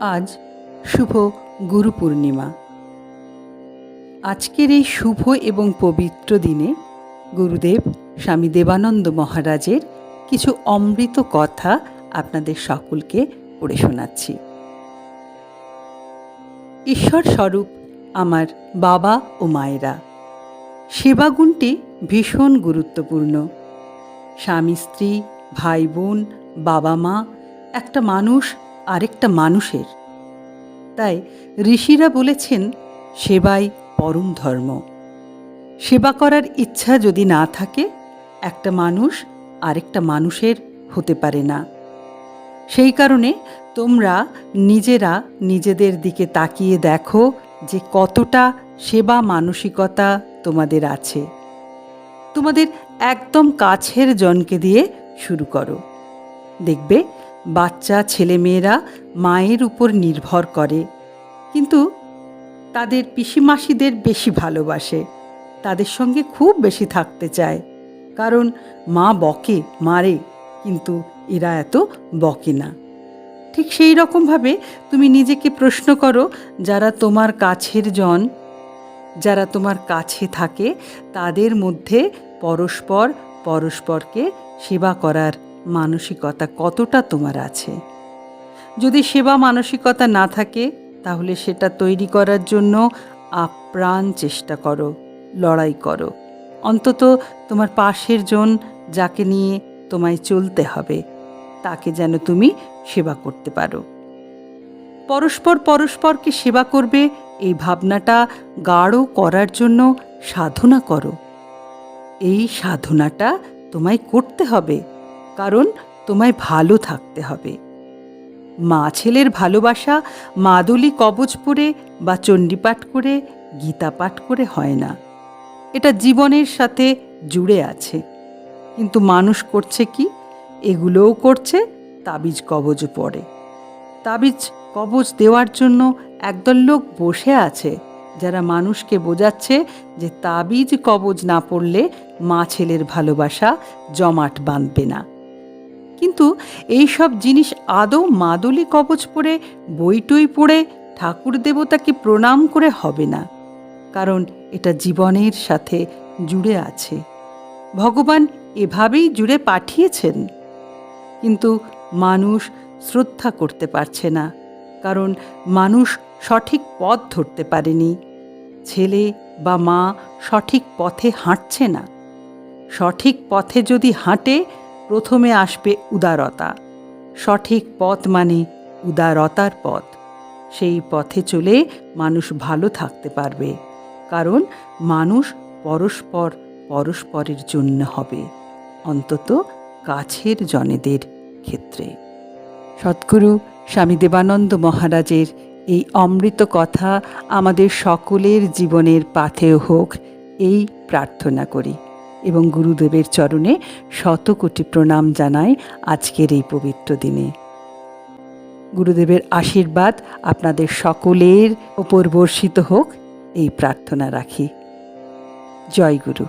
আজ শুভ গুরু পূর্ণিমা আজকের এই শুভ এবং পবিত্র দিনে গুরুদেব স্বামী দেবানন্দ মহারাজের কিছু অমৃত কথা আপনাদের সকলকে পড়ে শোনাচ্ছি। ঈশ্বর স্বরূপ আমার বাবা ও মায়েরা, সেবাগুণটি ভীষণ গুরুত্বপূর্ণ। স্বামী স্ত্রী ভাই বোন বাবা মা একটা মানুষ আরেকটা মানুষের। তাই ঋষিরা বলেছেন, সেবাই পরম ধর্ম। সেবা করার ইচ্ছা যদি না থাকে, একটা মানুষ আরেকটা মানুষের হতে পারে না। সেই কারণে তোমরা নিজেরা নিজেদের দিকে তাকিয়ে দেখো যে কতটা সেবা মানসিকতা তোমাদের আছে। তোমাদের একদম কাছের জনকে দিয়ে শুরু করো। দেখবে বাচ্চা ছেলেমেয়েরা মায়ের উপর নির্ভর করে। কিন্তু তাদের পিসিমাসিদের বেশি ভালোবাসে, তাদের সঙ্গে খুব বেশি থাকতে চায়। কারণ মা বকে, মারে, কিন্তু এরা এত বকে না। ঠিক সেই রকমভাবে তুমি নিজেকে প্রশ্ন করো, যারা তোমার কাছের জন, যারা তোমার কাছে থাকে, তাদের মধ্যে পরস্পর পরস্পরকে সেবা করার মানসিকতা কতটা তোমার আছে? যদি সেবা মানসিকতা না থাকে, তাহলে সেটা তৈরি করার জন্য আপ্রাণ চেষ্টা করো, লড়াই করো। অন্তত তোমার পাশের জন যাকে নিয়ে তোমায় চলতে হবে, তাকে যেন তুমি সেবা করতে পারো। পরস্পর পরস্পরকে সেবা করবে, এই ভাবনাটা গাঢ় করার জন্য সাধনা করো। এই সাধনাটা তোমায় করতে হবে। কারণ তোমায় ভালো থাকতে হবে। মা ছেলের ভালোবাসা মাদুলি কবচ পরে বা চণ্ডীপাঠ করে গীতা পাঠ করে হয় না। এটা জীবনের সাথে জুড়ে আছে। কিন্তু মানুষ করছে কি? এগুলোও করছে, তাবিজ কবজ পড়ে। তাবিজ কবজ দেওয়ার জন্য একদল লোক বসে আছে, যারা মানুষকে বোঝাচ্ছে যে তাবিজ কবজ না পড়লে মা ছেলের ভালোবাসা জমাট বাঁধবে না। কিন্তু এই সব জিনিস আদৌ মাদুলি কবচ পরে, বইটই পড়ে ঠাকুর দেবতাকে প্রণাম করে হবে না। কারণ এটা জীবনের সাথে জুড়ে আছে। ভগবান এভাবেই জুড়ে পাঠিয়েছেন। কিন্তু মানুষ শ্রদ্ধা করতে পারছে না। কারণ মানুষ সঠিক পথ ধরতে পারেনি। ছেলে বা মা সঠিক পথে হাঁটছে না। সঠিক পথে যদি হাঁটে প্রথমে আসবে উদারতা। সঠিক পথ মানে উদারতার পথ। সেই পথে চলে মানুষ ভালো থাকতে পারবে। কারণ মানুষ পরস্পর পরস্পরের জন্য হবে। অন্তত কাছের জনেদের ক্ষেত্রে। সদ্গুরু স্বামী দেবানন্দ মহারাজের এই অমৃত কথা আমাদের সকলের জীবনের পাথেয় হোক, এই প্রার্থনা করি। এবং গুরুদেবের চরণে শত কোটি প্রণাম জানাই আজকের এই পবিত্র দিনে। গুরুদেবের আশীর্বাদ আপনাদের সকলের ওপর বর্ষিত হোক, এই প্রার্থনা রাখি। জয় গুরু।